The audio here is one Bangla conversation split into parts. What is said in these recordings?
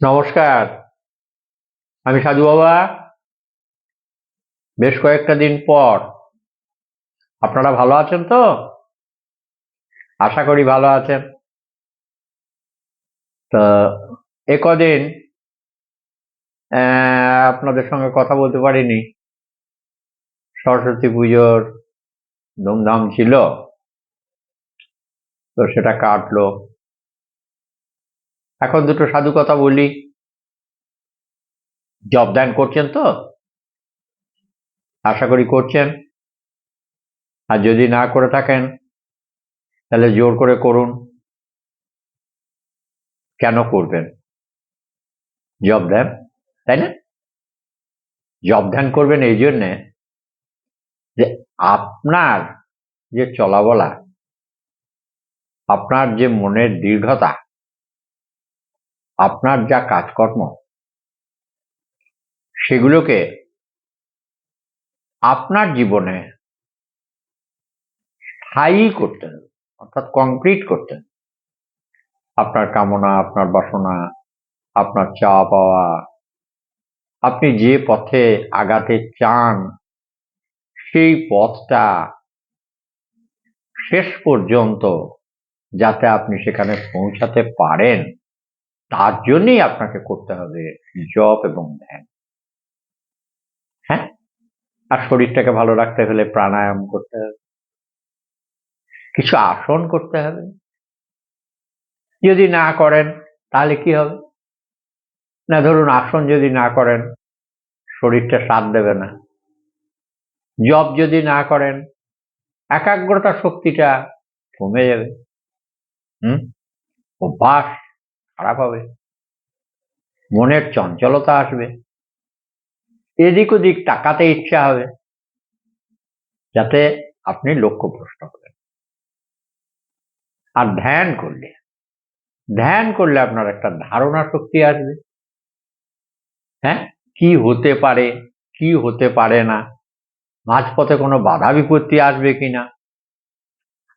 নমস্কার। আমি সাধু বাবা। বেশ কয়েকটা দিন পর। আপনারা ভালো আছেন তো? আশা করি ভালো আছেন। তো, এ কদিন আপনাদের সঙ্গে কথা বলতে পারিনি। সরস্বতী পুজোর ধুমধাম ছিল। তো সেটা কাটলো। এখন দুটো সাধু কথা বলি। জব দান করছেন তো? আশা করি করছেন। আর যদি না করে থাকেন, তাহলে জোর করে করুন। কেন করবেন? জব ধ্যান তাই না? জব ধ্যান করবেন এই জন্যে যে আপনার যে চলা বলা আপনার যে মনের দৃঢ়তা আপনার যা কাজকর্ম, সেগুলোকে আপনার জীবনে স্থায়ী করতেন, অর্থাৎ কংক্রিট করতেন। আপনার কামনা, আপনার বাসনা, আপনার চাওয়া পাওয়া, আপনি যে পথে আগাতে চান, সেই পথটা শেষ পর্যন্ত যাতে আপনি সেখানে পৌঁছাতে পারেন। তার জন্যই আপনাকে করতে হবে জপ এবং ধ্যান। হ্যাঁ? আর শরীরটাকে ভালো রাখতে হলে প্রাণায়াম করতে হবে। কিছু আসন করতে হবে। যদি না করেন তাহলে কি হবে? না ধরুন আসন যদি না করেন শরীরটা সাথ দেবে না। জব যদি না করেন একাগ্রতা শক্তিটা কমে যাবে। হুম? অভ্যাস খারাপ হবে। মনের চঞ্চলতা আসবে। এদিক ওদিক তাকাতে ইচ্ছা হবে। যাতে আপনি লক্ষ্যভ্রষ্ট হবেন আর ধ্যান করলে ধ্যান করলে আপনার একটা ধারণা শক্তি আসবে। হ্যাঁ? কি হতে পারে, কি হতে পারে না, মাঝপথে কোনো বাধা বিপত্তি আসবে কিনা।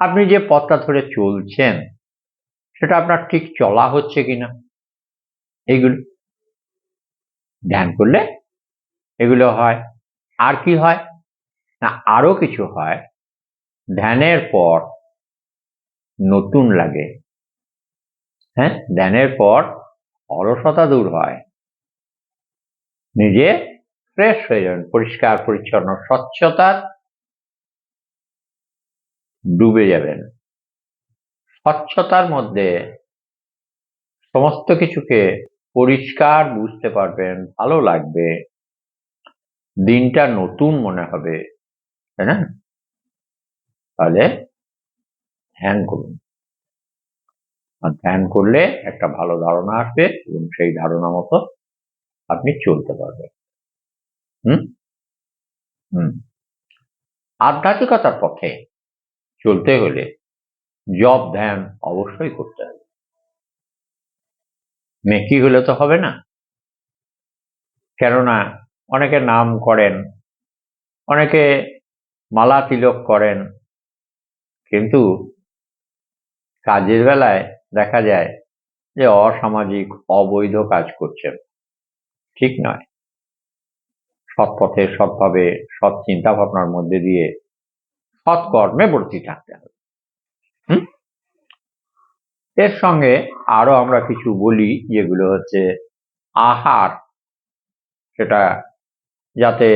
আপনি যে পথটা ধরে চলছেন সেটা আপনার ঠিক চলা হচ্ছে কিনা? এইগুলো ধ্যান করলে এগুলো হয়। আর কি হয়? না, আরও কিছু হয়। ধ্যানের পর নতুন লাগে। হ্যাঁ? ধ্যানের পর অলসতা দূর হয়। নিজে ফ্রেশ হয়ে যাবেন। পরিষ্কার, পরিচ্ছন্ন, স্বচ্ছতার ডুবে যাবেন। স্বচ্ছতার মধ্যে সমস্ত কিছুকে পরিষ্কার বুঝতে পারবেন, ভালো লাগবে। দিনটা নতুন মনে হবে, তাই না? তাহলে ধ্যান করুন। আর ধ্যান করলে একটা ভালো ধারণা আসবে এবং সেই ধারণা মতো আপনি চলতে পারবেন। হুম? হুম। আধ্যাত্মিকতার পথে চলতে হলে জব ধ্যান অবশ্যই করতে হবে। মেকি হলে তো হবে না। কেননা, অনেকে নাম করেন, অনেকে মালা তিলক করেন, কিন্তু কাজের বেলায় দেখা যায় যে অসামাজিক, অবৈধ কাজ করছেন। ঠিক নয়। সৎ পথে, সৎভাবে, সৎ চিন্তা ভাবনার মধ্যে দিয়ে সৎকর্মে বর্তি থাকতে হবে? এর সঙ্গে আরও আমরা কিছু বলি, যেগুলো হচ্ছে আহার। সেটা যাতে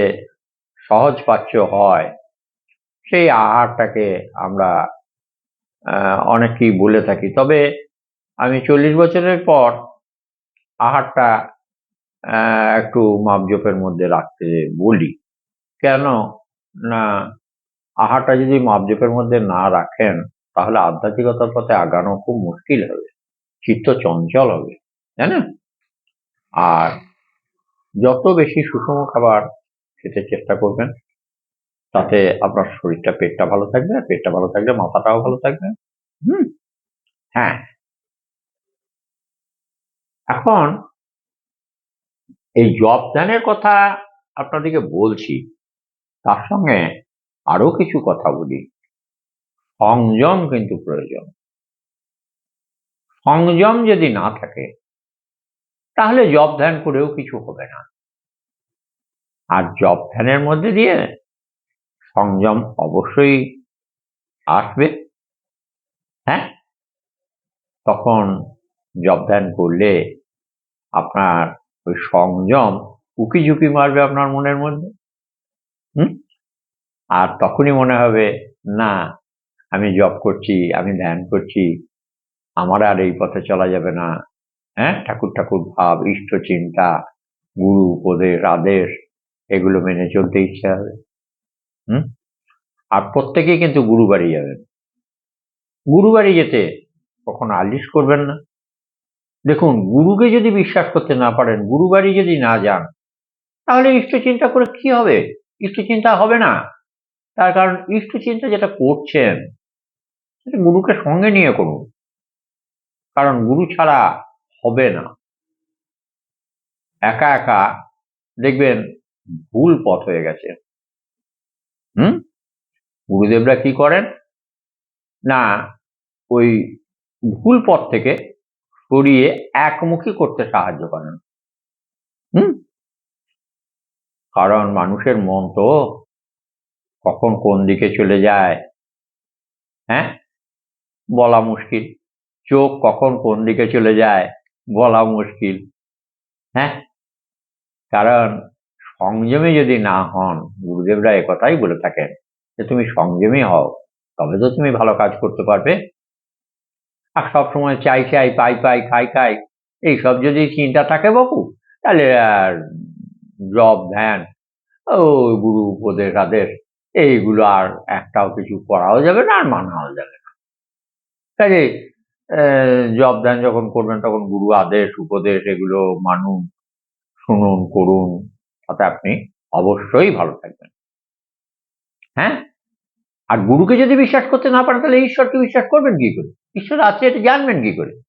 সহজ পাচ্য হয়, সেই আহারটাকে আমরা অনেকেই বলে থাকি। তবে আমি চল্লিশ বছরের পর আহারটা একটু মাপজোপের মধ্যে রাখতে বলি। কেন না, আহারটা যদি মাপজোপের মধ্যে না রাখেন তাহলে আধ্যাত্মিকতার পথে আগানো খুব মুশকিল হবে। চিত্ত চঞ্চল হবে, তাই না? আর যত বেশি সুষম খাবার খেতে চেষ্টা করবেন, তাতে আপনার শরীরটা, পেটটা ভালো থাকবে পেটটা ভালো থাকলে মাথাটাও ভালো থাকবে। হুম? হ্যাঁ। এখন এই জব ধ্যানের কথা আপনাদেরকে বলছি, তার সঙ্গে আরও কিছু কথা বলি। সংযম কিন্তু প্রয়োজন। সংযম যদি না থাকে, তাহলে জব ধ্যান করেও কিছু হবে না। আর জব ধ্যানের মধ্যে দিয়ে সংযম অবশ্যই আসবে। হ্যাঁ? তখন জব ধ্যান করলে আপনার ওই সংযম উকি ঝুঁকি মারবে আপনার মনের মধ্যে। হুম? আর তখনই মনে হবে, না আমি জব করছি, আমি ধ্যান করছি, আমার আর এই পথে চলা যাবে না। হ্যাঁ? ঠাকুর ঠাকুর ভাব, ইষ্ট চিন্তা, গুরু, উপদেশ, আদেশ, এগুলো মেনে চলতে ইচ্ছে হবে। হুম? আর প্রত্যেকেই কিন্তু গুরু বাড়ি যাবেন। গুরু বাড়ি যেতে কখনো আলিশ করবেন না। দেখুন, গুরুকে যদি বিশ্বাস করতে না পারেন, গুরু বাড়ি যদি না যান, তাহলে ইষ্ট চিন্তা করে কি হবে? ইষ্ট চিন্তা হবে না। তার কারণ ইষ্ট চিন্তা যেটা করছেন গুরুকে সঙ্গে নিয়ে করুন। কারণ গুরু ছাড়া হবে না। একা একা দেখবেন ভুল পথ হয়ে গেছে। হুম? গুরুদেবরা কি করেন? না, ওই ভুল পথ থেকে সরিয়ে একমুখী করতে সাহায্য করেন। হুম? কারণ মানুষের মন তো কখন কোন দিকে চলে যায়? বলা মুশকিল। চোখ কখন কোন দিকে চলে যায় বলা মুশকিল। হ্যাঁ? কারণ সংযমে যদি না হন, গুরুদেবরা একথাই বলে থাকেন যে তুমি সংযমী হও, তবে তো তুমি ভালো কাজ করতে পারবে। আর সবসময় চাই চাই, পাই পাই, খাই খাই, এইসব যদি চিন্তা থাকে বাবু, তাহলে আর জব, ধ্যান, ও গুরু উপদেশ, আদেশ, এইগুলো আর একটাও কিছু করাও যাবে না, আর মানাও যাবে কাজে জব ধ্যান যখন করবেন, তখন গুরু আদেশ, উপদেশ এগুলো মানুন, শুনুন, করুন, তাতে আপনি অবশ্যই ভালো থাকবেন। হ্যাঁ? আর গুরুকে যদি বিশ্বাস করতে না পারেন, তাহলে ঈশ্বরকে বিশ্বাস করবেন কি করে? ঈশ্বর আছে এটা জানবেন কি করে?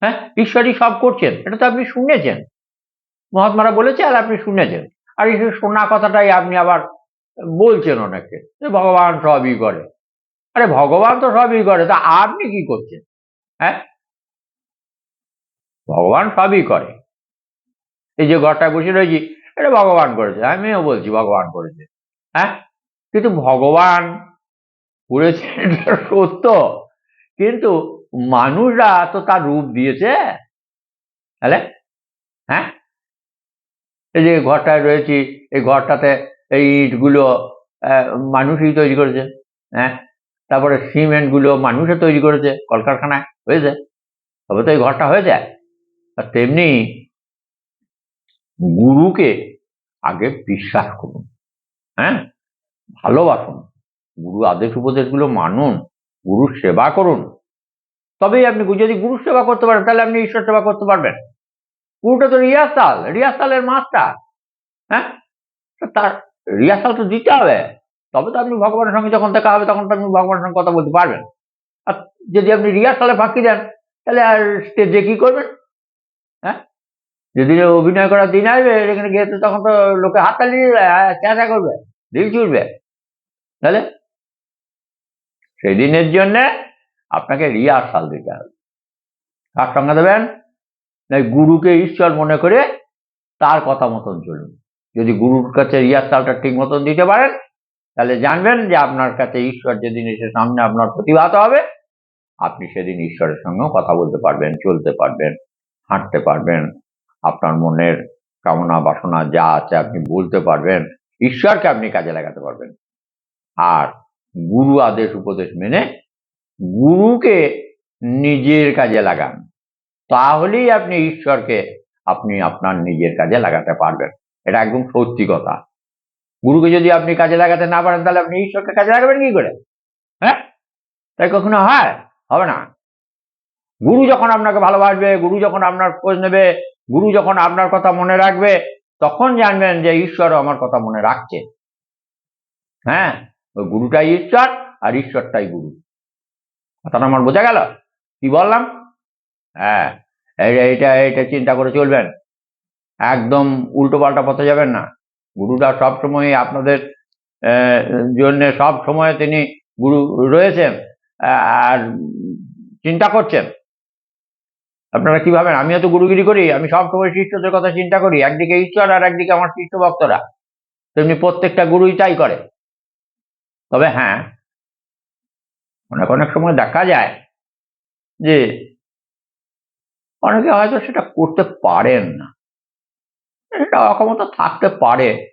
হ্যাঁ? ঈশ্বরই সব করছেন, এটা তো আপনি শুনেছেন। মহাত্মারা বলেছে, আর আপনি শুনেছেন। আর এই শোনা কথাটাই আপনি আবার বলছেন অনেকে, যে ভগবান সবই করে। আরে ভগবান তো সবই করে, তা আপনি কি করছেন? হ্যাঁ? ভগবান সবই করে। এই যে ঘরটায় বসে রয়েছি, এটা ভগবান করেছে, আমিও বলছি ভগবান করেছে। হ্যাঁ? কিন্তু ভগবান করেছে সত্য। কিন্তু মানুষরা তো তার রূপ দিয়েছে। তাহলে? হ্যাঁ? এই যে ঘরটায় রয়েছি, এই ঘরটাতে এই ইটগুলো মানুষই তৈরি করেছে। হ্যাঁ? তারপরে সিমেন্টগুলো মানুষে তৈরি করেছে, কলকারখানায় হয়েছে, তবে তো এই ঘরটা হয়ে যায় আর তেমনি গুরুকে আগে বিশ্বাস করুন হ্যাঁ? ভালোবাসুন, গুরু আদেশ উপদেশগুলো মানুন, গুরুর সেবা করুন। তবেই আপনি যদি গুরুর সেবা করতে পারেন, তাহলে আপনি ঈশ্বর সেবা করতে পারবেন। গুরুটা তো রিহার্সাল রিয়াসালের মাস্টার হ্যাঁ? তার রিহার্সাল তো দিতে হবে। তবে তো আপনি ভগবানের সঙ্গে যখন দেখা হবে, তখন তো আপনি ভগবানের সঙ্গে কথা বলতে পারবেন। আর যদি আপনি রিহার্সালে ফাঁকি দেন, তাহলে আর স্টেজে কি করবেন? হ্যাঁ? যেদিন অভিনয় করার দিন আসবে এখানে গিয়ে তখন তো লোকে হাততালি চেঁচা করবে, ঢিল ছুটবে তাহলে? সেই দিনের জন্যে আপনাকে রিহার্সাল দিতে হবে। কার সঙ্গে দেবেন? না গুরুকে ঈশ্বর মনে করে তার কথা মতন চলুন। যদি গুরুর কাছে রিহার্সালটা ঠিক মতন দিতে পারেন তাহলে জানবেন যে আপনার কাছে ঈশ্বর যেদিন এসে সামনে আপনার প্রতিভাত হবে, আপনি সেদিন ঈশ্বরের সঙ্গেও কথা বলতে পারবেন, চলতে পারবেন, হাঁটতে পারবেন, আপনার মনের কামনা বাসনা যা আছে আপনি বলতে পারবেন, ঈশ্বরকে আপনি কাজে লাগাতে পারবেন। আর গুরু আদেশ উপদেশ মেনে গুরুকে নিজের কাজে লাগান, তাহলেই আপনি ঈশ্বরকে, আপনি আপনার নিজের কাজে লাগাতে পারবেন। এটা একদম সত্যি কথা। গুরুকে যদি আপনি কাজে লাগাতে না পারেন, তাহলে আপনি ঈশ্বরকে কাজে লাগাবেন কি করে? হ্যাঁ? তাই কখনো হয়? হবে না। গুরু যখন আপনাকে ভালোবাসবে, গুরু যখন আপনার খোঁজ নেবে, গুরু যখন আপনার কথা মনে রাখবে, তখন জানবেন যে ঈশ্বরও আমার কথা মনে রাখছে। হ্যাঁ? ওই গুরুটাই ঈশ্বর আর ঈশ্বরটাই গুরু। কথাটা আমার বোঝা গেল? কি বললাম? হ্যাঁ এইটা এইটা চিন্তা করে চলবেন। একদম উল্টো পাল্টা পথে যাবেন না। গুরুটা সব সময় আপনাদের জন্য সব সময় তিনি গুরু রয়েছেন আর চিন্তা করছেন। আপনারা কি ভাবেন আমিও তো গুরুগিরি করি, আমি সবসময় শিষ্যদের কথা চিন্তা করি, একদিকে ঈশ্বর আর একদিকে আমার শিষ্য ভক্তরা। তেমনি প্রত্যেকটা গুরুই তাই করে। তবে হ্যাঁ অনেক অনেক সময় দেখা যায় যে, অনেকে হয়তো সেটা করতে পারেন না। এটা অক্ষমতা থাকতে পারে।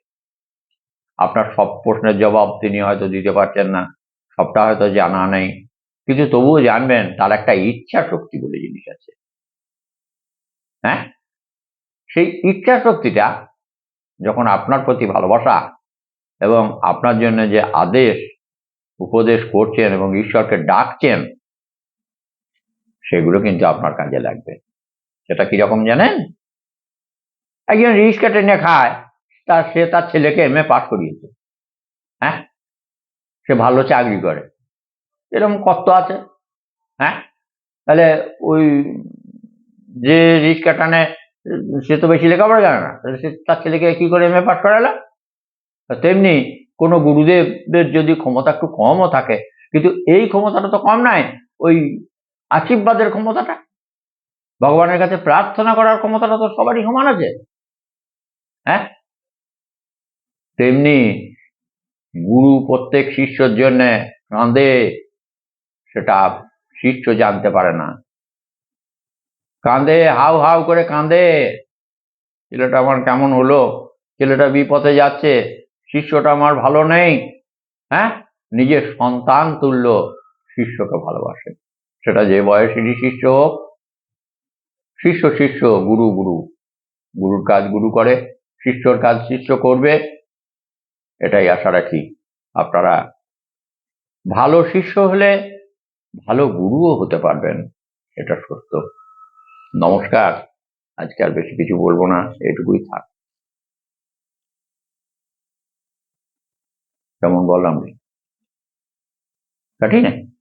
আপনার সব প্রশ্নের জবাব তিনি হয়তো দিতে পারছেন না। সবটা হয়তো জানা নেই। কিন্তু তবুও জানবেন, তার একটা ইচ্ছা শক্তি বলে জিনিস আছে। হ্যাঁ? সেই ইচ্ছা শক্তিটা যখন আপনার প্রতি ভালোবাসা এবং আপনার জন্য যে আদেশ, উপদেশ করছেন এবং ঈশ্বরকে ডাকছেন, সেগুলো কিন্তু আপনার কাজে লাগবে। সেটা কীরকম জানেন? একজন রিক্সা টেনে খায় তার সে তার ছেলেকে এম এ পাস করিয়েছে। হ্যাঁ? সে ভালো চাকরি করে। এরকম কত আছে? হ্যাঁ? তাহলে ওই যে রিক্সা টানে সে তো বেশি লেখাপড়া জানে না। তাহলে সে তার ছেলেকে কি করে এম এ পাস করালো? তেমনি কোনো গুরুদেবের যদি ক্ষমতা একটু কমও থাকে, কিন্তু এই ক্ষমতাটা তো কম নাই ওই আশীর্বাদের ক্ষমতাটা। ভগবানের কাছে প্রার্থনা করার ক্ষমতাটা তো সবারই সমান আছে। হ্যাঁ? তেমনি গুরু প্রত্যেক শিষ্যর জন্যে কাঁদে, সেটা শিষ্য জানতে পারে না। কাঁদে, হাউ হাউ করে কাঁদে, ছেলেটা আমার কেমন হলো? ছেলেটা বিপথে যাচ্ছে, শিষ্যটা আমার ভালো নেই। হ্যাঁ? নিজের সন্তান তুল্য শিষ্যকে ভালোবাসে। সেটা যে বয়সেরই শিষ্য হোক, শিষ্য শিষ্য, গুরু গুরু। গুরুর কাজ গুরু করে। শিষ্যর কাজ শিষ্য করবে, এটাই আশা রাখি আপনারা। ভালো শিষ্য হলে ভালো গুরুও হতে পারবেন, এটা সত্য। নমস্কার, আজকে আর বেশি কিছু বলব না, এটুকুই থাক। কেমন বললাম রে? ঠিক আছে